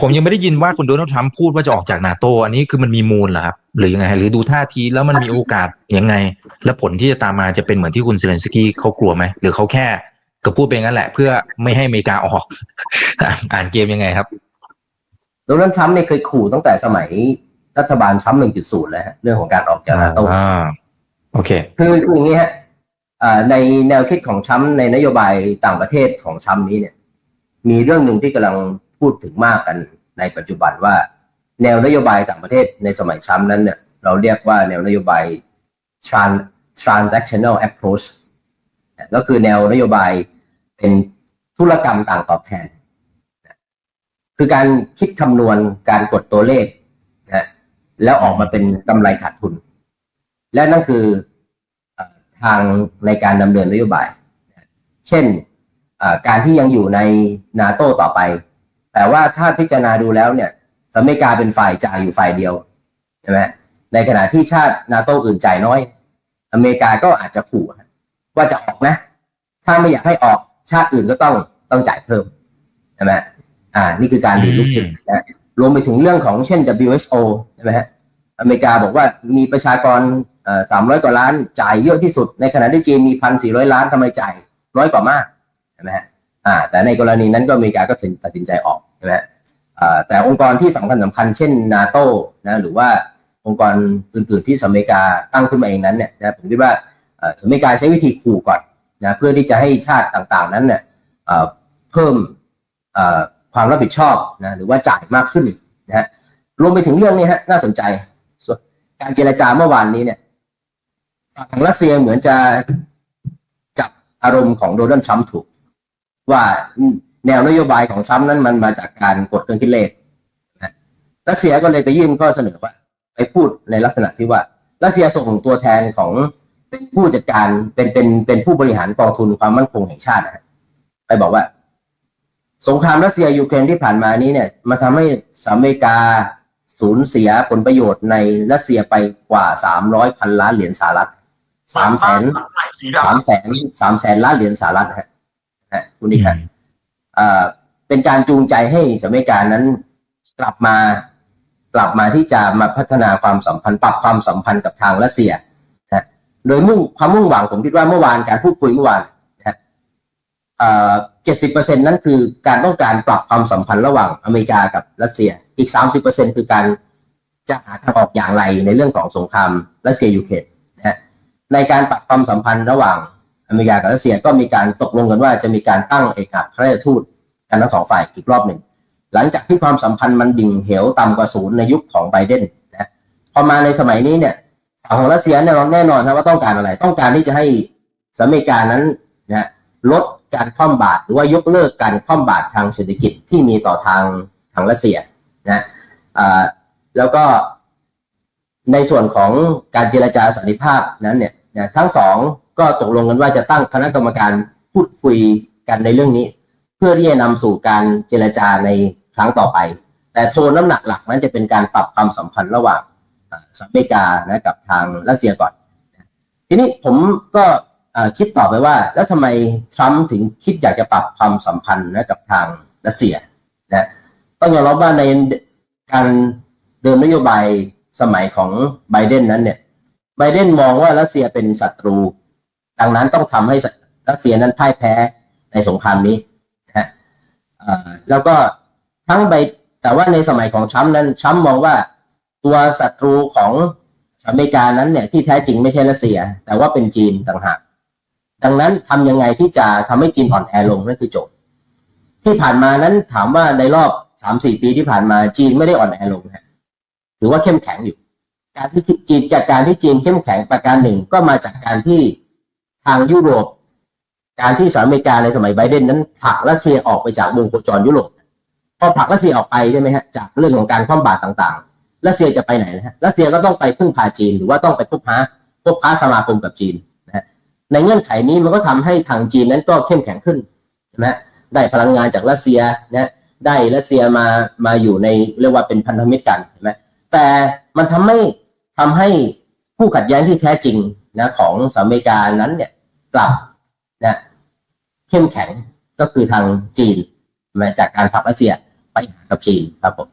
ผมยังไม่ได้ยินว่าคุณโดนัลด์ทรัมป์พูดว่าจะออกจากนาโตอันนี้คือมันมีมูลเหรอครับหรือยังไง หรือดูท่าทีแล้วมันมีโอกาสยังไง และผลที่จะตามมาจะเป็นเหมือนที่คุณเซเลนสกี้เขากลัวไหมหรือเขาแค่ก็พูดไปงั้นแหละ เพื่อไม่ให้อเมริกาออก อ่านเกมยังไงครับโดนัลด์ทรัมป์เนี่ยเคยขู่ตั้งแต่สมัยรัฐบาลทรัมป์1.0แล้วฮะเรื่องของการออกจากนาโตอ่าโอเคคือคืออย่างนี้ฮะอ่าในแนวคิดของทรัมป์ในนโยบายต่างประเทศของทรัมป์นี้เนี่ย มีเรื่องหนึ่งที่กำลัง พูดถึงมากกันในปัจจุบันว่า แนวนโยบายต่างประเทศในสมัยทรัมป์นั้นเนี่ยเราเรียกว่าแนวนโยบาย trans transactional approach ก็คือแนวนโยบายเป็นธุรกรรมต่างตอบแทน คือการคิดคำนวณการกดตัวเลขนะแล้วออกมาเป็นกำไรขาดทุน และนั่นคือทางในการดำเนินนโยบาย เช่นการที่ยังอยู่ในนาโตต่อไป แต่ว่าถ้าพิจารณาดูแล้วเนี่ยสหรัฐอเมริกาเป็นฝ่ายจ่ายอยู่ฝ่ายเดียวใช่ไหมในขณะที่ชาตินาโตอื่นจ่ายน้อย อเมริกาก็อาจจะขู่ว่าจะออกนะ ถ้าไม่อยากให้ออกชาติอื่นก็ต้องต้องจ่ายเพิ่มใช่ไหมอ่า นี่คือการดีดลูกชิ้นนะรวมไปถึงเรื่องของเช่น WHO ใช่ไหมฮะอเมริกาบอกว่ามีประชากรสามร้อยกว่าล้านจ่ายเยอะที่สุด ในขณะที่จีนมีพันสี่ร้อยล้านทำไมจ่ายน้อยกว่ามากใช่ไหมฮะอ่า แต่ในกรณีนั้นก็อเมริกาก็ตัดสินใจออก ช่ไหมฮะแต่องค์กรที่สำคัญสำคัญเช่นนาโตนะหรือว่าองค์กรอื่นๆที่สหรัฐอเมริกาตั้งขึ้นมาเองนั้นเนี่ยนะผมคิดว่าสหรัฐอเมริกาใช้วิธีขู่ก่อนนะเพื่อที่จะให้ชาติต่างๆนั้นเนี่ยเพิ่มความรับผิดชอบนะหรือว่าจ่ายมากขึ้นนะฮะรวมไปถึงเรื่องนี้ฮะน่าสนใจการเจรจาเมื่อวานนี้เนี่ยฝั่งรัสเซียเหมือนจะจับอารมณ์ของโดนัลด์ทรัมป์ถูก ว่า แนวนโยบายของทรัมป์นั้นมันมาจากการกดเครื่องคิดเลขนะรัสเซียก็เลยไปยื่นข้อเสนอว่า ไปพูดในลักษณะที่ว่ารัสเซียส่งตัวแทนของเป็นผู้จัดการเป็นเป็นเป็นผู้บริหารกองทุนความมั่นคงแห่งชาตินะไปบอกว่า สงครามรัสเซียยูเครนที่ผ่านมานี้เนี่ยมาทำให้สหรัฐอเมริกาสูญเสียผลประโยชน์ในรัสเซียไปกว่า300พันล้านเหรียญสหรัฐสามแสนสามแสนสามแสนล้านเหรียญสหรัฐฮะฮะคุณนี่ครับ เป็นการจูงใจให้สหรัฐอเมริกานั้นกลับมากลับมาที่จะมาพัฒนาความสัมพันธ์ ปรับความสัมพันธ์กับทางรัสเซียนะโดยมุ่งความมุ่งหวังผมคิดว่าเมื่อวานการพูดคุยเมื่อวานนะเจ็ดสิบเปอร์เซ็นนั้นคือการต้องการปรับความสัมพันธ์ระหว่างอเมริกากับรัสเซีย อีก30%คือการจะหาทางออกอย่างไรในเรื่องของสงครามรัสเซียยูเครนนะในการปรับความสัมพันธ์ระหว่าง อเมริกากับรัสเซียก็มีการตกลงกันว่าจะมีการตั้งเอกอัครราชทูตกันทั้งสองฝ่ายอีกรอบหนึ่ง หลังจากที่ความสัมพันธ์มันดิ่งเหวต่ำกว่าศูนย์ในยุคของไบเดนนะพอมาในสมัยนี้เนี่ยฝั่งของรัสเซียแน่นอนแน่นอนครับว่าต้องการอะไร ต้องการที่จะให้สหรัฐอเมริกานั้นนะลดการคว่ำบาตรหรือว่ายกเลิกการคว่ำบาตรทางเศรษฐกิจที่มีต่อทางทางรัสเซียนะแล้วก็ในส่วนของการเจรจาสันติภาพนั้นเนี่ยนะทั้งสอง ก็ตกลงกันว่าจะตั้งคณะกรรมการพูดคุยกันในเรื่องนี้ เพื่อที่จะนำสู่การเจรจาในครั้งต่อไป แต่โทนน้ำหนักหลักนั้นจะเป็นการปรับความสัมพันธ์ระหว่างสหรัฐอเมริกานะกับทางรัสเซียก่อน ทีนี้ผมก็คิดต่อไปว่า แล้วทำไมทรัมป์ถึงคิดอยากจะปรับความสัมพันธ์นะกับทางรัสเซียนะต้องยอมรับว่าในการเดินนโยบายสมัยของไบเดนนั้นเนี่ยไบเดนมองว่ารัสเซียเป็นศัตรู ดังนั้นต้องทำให้รัสเซียนั้นพ่ายแพ้ในสงครามนี้นะฮะแล้วก็ทั้งใบแต่ว่าในสมัยของชัมนั้นชัมมองว่าตัวศัตรูของอเมริกานั้นเนี่ยที่แท้จริงไม่ใช่รัสเซีย แต่ว่าเป็นจีนต่างหากดังนั้นทำยังไงที่จะทำให้จีนอ่อนแอลงนั่นคือโจทย์ที่ผ่านมานั้นถามว่าในรอบสามสี่ปีที่ผ่านมาจีนไม่ได้อ่อนแอลงฮะถือว่าเข้มแข็งอยู่ การที่จีนจากการที่จีนเข้มแข็งประการหนึ่งก็มาจากการที่ ทางยุโรป การที่สหรัฐอเมริกาในสมัยไบเดนนั้นผลักรัสเซียออกไปจากวงโคจรยุโรปพอผลักรัสเซียออกไปใช่ไหมฮะจากเรื่องของการคว่ำบาตรต่างๆรัสเซียจะไปไหนนะฮะรัสเซียก็ต้องไปพึ่งพาจีน หรือว่าต้องไปพบค้าพบค้าสมาคมกับจีนนะฮะในเงื่อนไขนี้มันก็ทำให้ทางจีนนั้นก็เข้มแข็งขึ้นใช่ไหมได้พลังงานจากรัสเซียนะได้รัสเซียมามาอยู่ในเรียกว่าเป็นพันธมิตรกันใช่ไหมแต่มันทำให้ทำให้ผู้ขัดแย้งที่แท้จริงนะของสหรัฐอเมริกานั้นเนี่ย กลับนะเข้มแข็งก็คือทางจีนมาจากการผลักรัสเซียไปหากับจีนครับผม